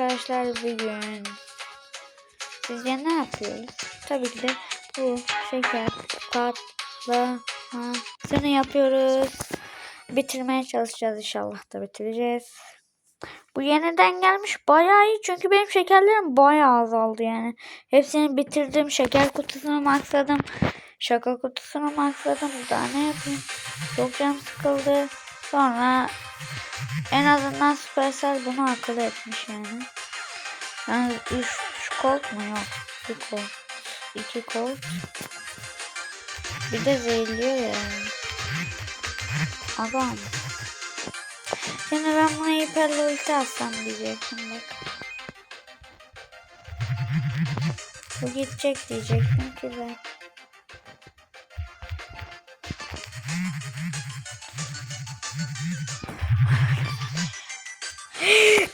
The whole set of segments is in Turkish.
arkadaşlar bugün sizce ne yapıyoruz? Tabii ki de bu şeker patlamasını yapıyoruz. Bitirmeye çalışacağız inşallah da bitireceğiz. Bu yeniden gelmiş bayağı iyi çünkü benim şekerlerim bayağı azaldı yani. Hepsini bitirdim. Şeker kutusunu maksadım. Şaka kutusunu maksadım. Daha ne yapayım? Çok canım sıkıldı. Sonra en azından Supercell bunu akıl etmiş yani. Yani 3 kolt mu yok? 1 kolt. 2 kolt. Bir de zehirliyor yani. Adam. Şimdi ben buna hiperli ulti atsam diyecektim bak. Bu gidecek diyecektim ki ben.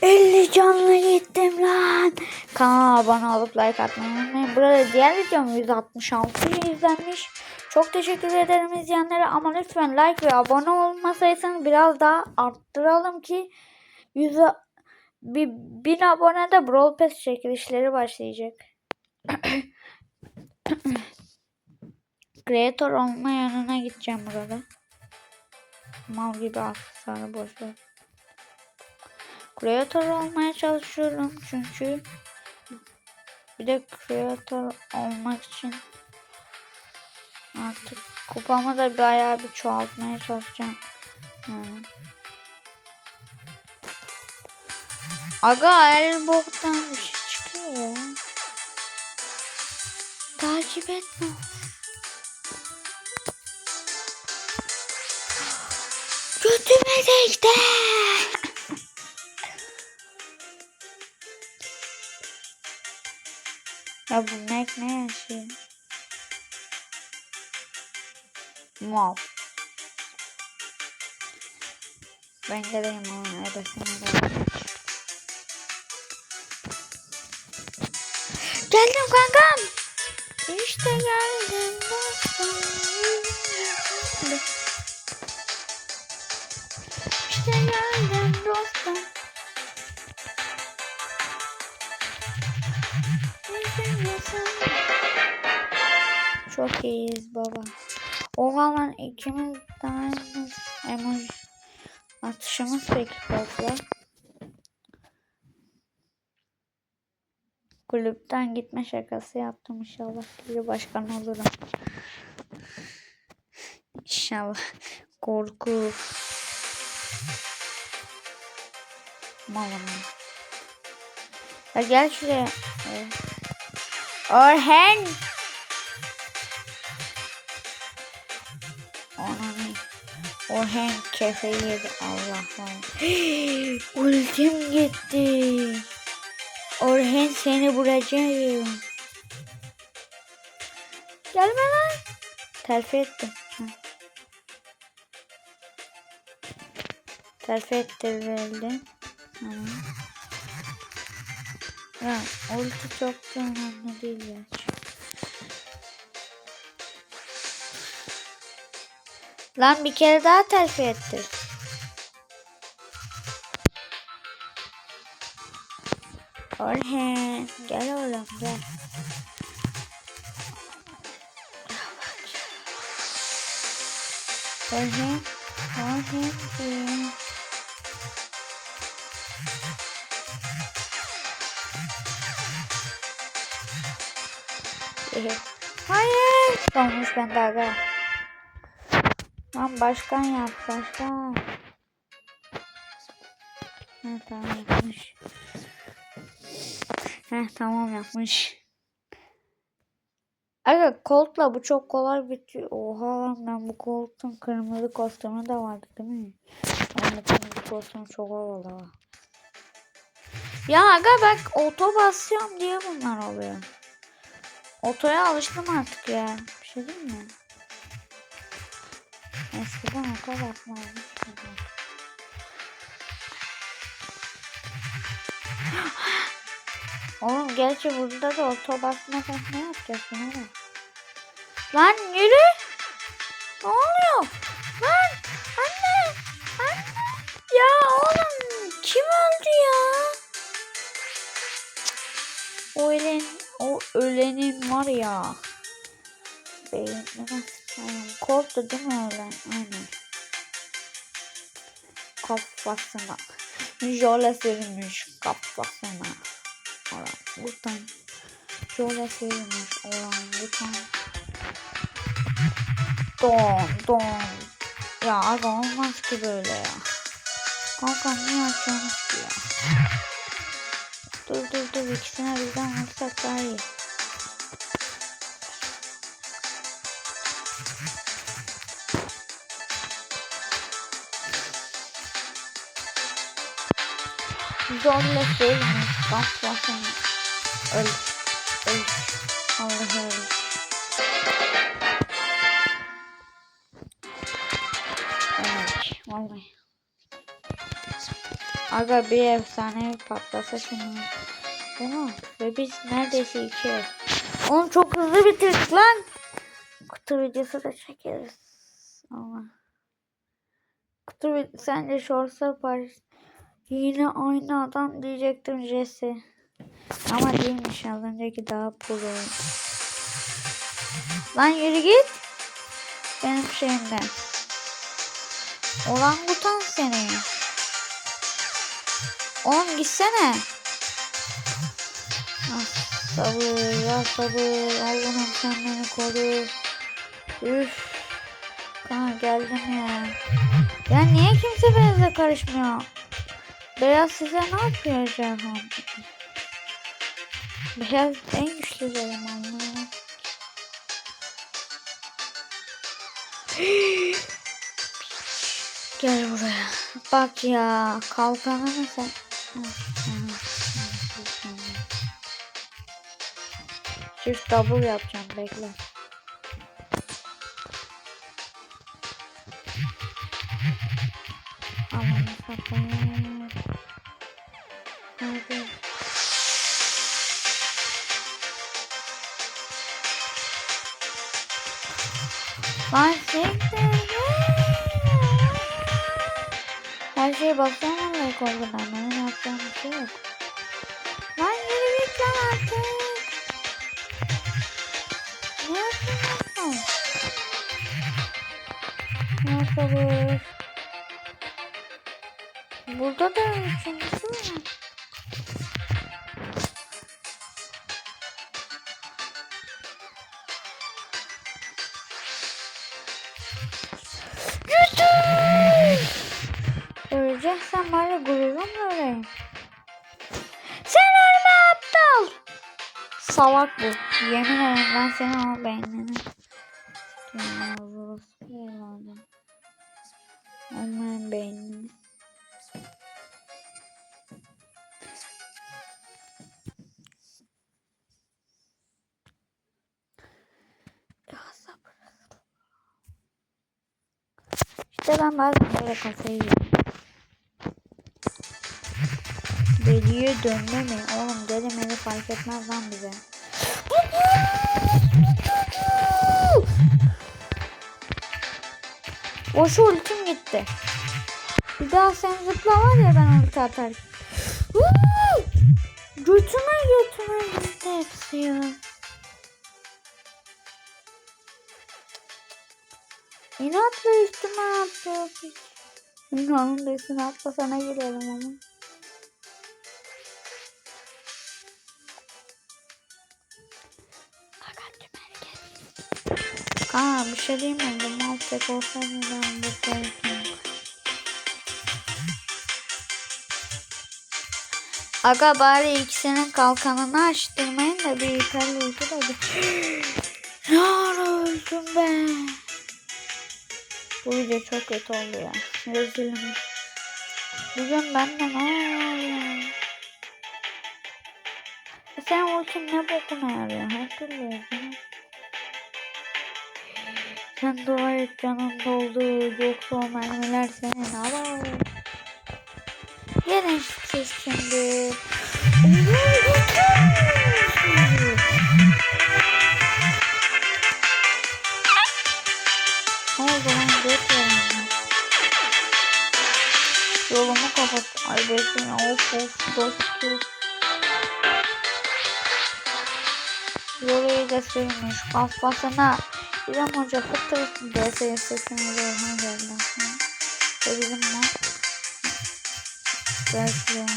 Elli canlı gittim lan. Kanala abone olup like atmayı unutmayın. Burada diğer videom 166 izlenmiş. Çok teşekkür ederim izleyenlere ama lütfen like ve abone olmasaysanız biraz daha arttıralım ki 100 bir bin abonede Brawl Pass çekilişleri başlayacak. Creator olma yanına gideceğim burada. Mal gibi aksesuarı boş ver. Creator olmaya çalışıyorum çünkü bir de creator olmak için artık kupamı da bayağı bir çoğaltmaya çalışacağım. Yani. Aga el boktan bir şey çıkıyor ya. Takip etme. Götüme değdi. Ya bu Mac ne yaşıyor? Mal. Ben geleyim ona ebesine de. Geldim kankam. İşte geldim dostum. Çok iyiyiz baba. O zaman ikimiz de aynı emoji atışımız peki fazla. Kulüpten gitme şakası yaptım inşallah. Bir başkan olurum. İnşallah. Korku. Malım. Ya gel şuraya. Orhan. Orhan kefeyi yedi. Allah Allah. Ultim gitti. Orhan seni vuracağım. Gelme lan. Terfi ettim. Hı. Terfi ettirildi. Ya ulti çok da önemli değil ya. Lan bir kere daha terfi ettir. Orhan gel oğlum gel. Orhan, Orhan Hayır. Olmuş ben daha. Lan başkan yap başkan. Heh, tamam yapmış. Heh, tamam yapmış. Aga Colt'la bu çok kolay bitiyor. Oha lan ben bu Colt'un kırmızı kostümü de vardı değil mi? Kırmızı kostüm çok havalı. ha. Ya aga bak oto basıyorum diye bunlar oluyor. Otoya alıştım artık ya. Bir şey değil mi? Eskiden o kadar yapmazdım. Oğlum gerçi burada da oto basmadan ne yapacaksın oğlum? Lan yürü. Ne oluyor? O ölenin var ya. Beynine sıçayım. Korktu değil mi ölen? Aynen. Kafasına. Jöle sürmüş kafasına. Orangutan. Jöle sürmüş orangutan. Don don. Ya aga olmaz ki böyle ya. Kanka niye açıyorsunuz ki ya? Dur dur dur ikisine birden vursak daha iyi. Zorla sevmiş kafasını. Öl. Öl. Öl. Evet. Vallahi. Aga bir efsane patlasa şunu. Oha. Ve biz neredeyse iki ev. Oğlum çok hızlı bitirdik lan. Kutu videosu da çekeriz. Allah. Kutu vid- sence Shorts'a Paris. Yine aynı adam diyecektim Jesse. Ama değilmiş az önceki daha pro. Lan yürü git. Benim şeyimden. Orangutan seni. Oğlum gitsene. Ah, sabır ya sabır. Allah'ım sen beni koru. Üf. Kanka geldim ya. Ya niye kimse benimle karışmıyor? Beyaz size ne yapıyor Cerhan? Beyaz en güçlü benim anlamı. Gel buraya. Bak ya kalkanı sen. Çift double yapacağım bekle. Şeye baksana oldu ben. Benim yapacağım bir şey yok. Lan yürü git lan artık. Ne yapıyorsun? Ne sabır. Burada da üçüncüsü var. Öleceksen bari gururumla öleyim. Sen ölme aptal. Salak bu. Yemin ederim ben senin o beynini. Olmayan beynini. İşte ben bazen böyle kafayı yiyorum. Deliye dönme mi? Oğlum deli meli fark etmez lan bize. Boşu ultim gitti. Bir daha sen zıpla var ya ben ulti atarım. Götüme götüme gitti hepsi ya. İnatla üstüme attı. İnanın da üstüne atla sana girelim ama. Aa bir şey diyeyim mi? Bu mal tek olsaydı ben buradaydım. Aga bari ikisinin kalkanını açtırmayın da bir yukarı uyku da bir... Ne ara öldüm ben? Bu video çok kötü oldu ya. Rezilim. Bugün bende ne oluyor? Sen ultin ne bokuna yarıyor? Her türlü yazıyor. Sen dua et canın doldu. Yoksa o mermiler senin alır. Gelin siz şimdi. Ne oldu. Yolumu kapat. Ay bekleyin. Of of. Kez. Yoruyu da sürmüş kafasına. İrem Hoca fıttır DS sesini yorma geldi. Ve bizim var. Belki Yani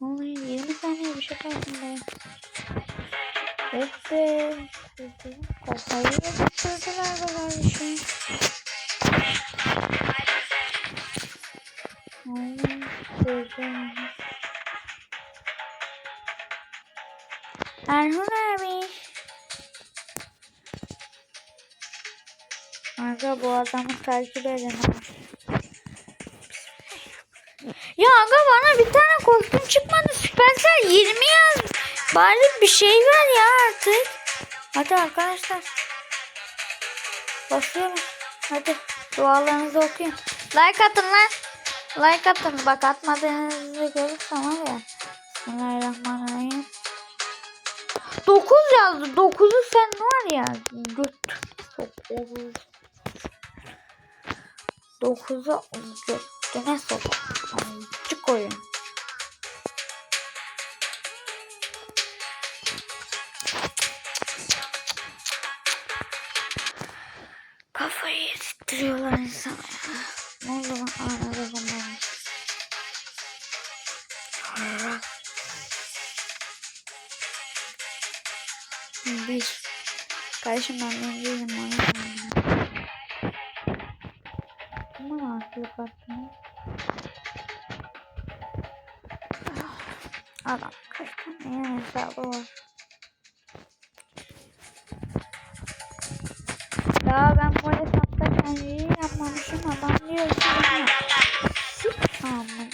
Vallahi 20 saniye bir şey kalsın Hepsi. Kafayı yapıştırdılar be kardeşim. Ay, gözüm. Erhun abi. Aga bu adamı takip edin. Ya aga bana bir tane kostüm çıkmadı. Süpersel 20 yaz. Bari bir şey ver ya artık. Hadi arkadaşlar. Basıyorum. Hadi dualarınızı okuyun. Like atın lan. Like atın. Bak atmadığınızı görürsem var ya. Bismillahirrahmanirrahim. 9 yazdı. 9'u sen var ya. Göt. 9. 9'u götüne sok. Çık oyun. Kafayı yedirtiyorlar insana ya. Ne oldu lan? Aa, ne zaman Bir. Kardeşim ben değilim bana. Aman artık Adam kaç tane hesabı var. Ya ben bu hesapta kendimi yapmamışım adam diyor ki. Sik aman.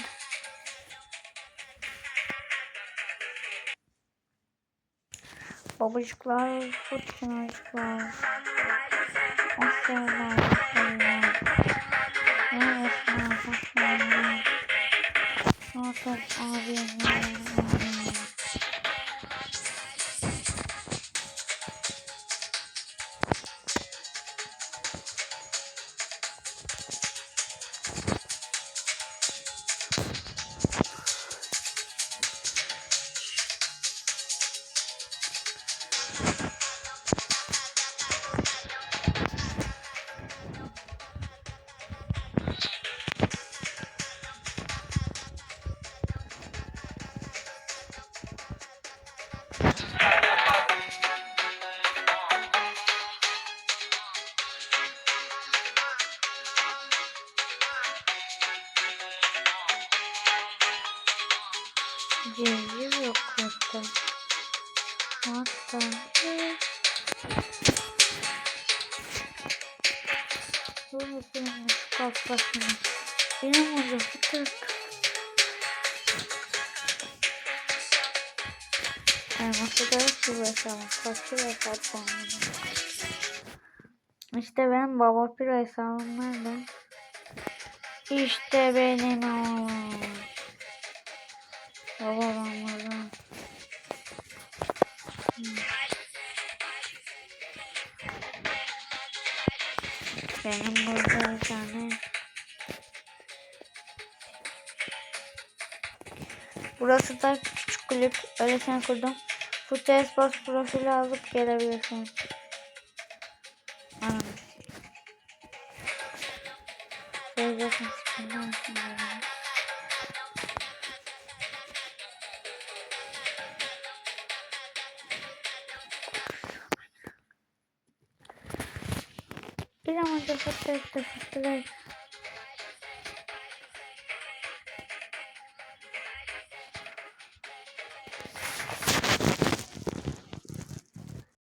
Babacıklar, fırtınacıklar. Asyalar, asyalar. Zaten abim. Cevizim yok burada. Hatta. Bu nasıl kafasını? Benim orada fıtık. Elması da. İşte benim baba piro hesabım nerede? İşte benim oğlum. Ben burada. Hmm. Benim burada bir tane. Burası da küçük kulüp. Öylesine kurdum. Futbol Sports profili alıp gelebilirsiniz. Anladım. Söyleyeceksin. Bir zaman da futbol, futbol,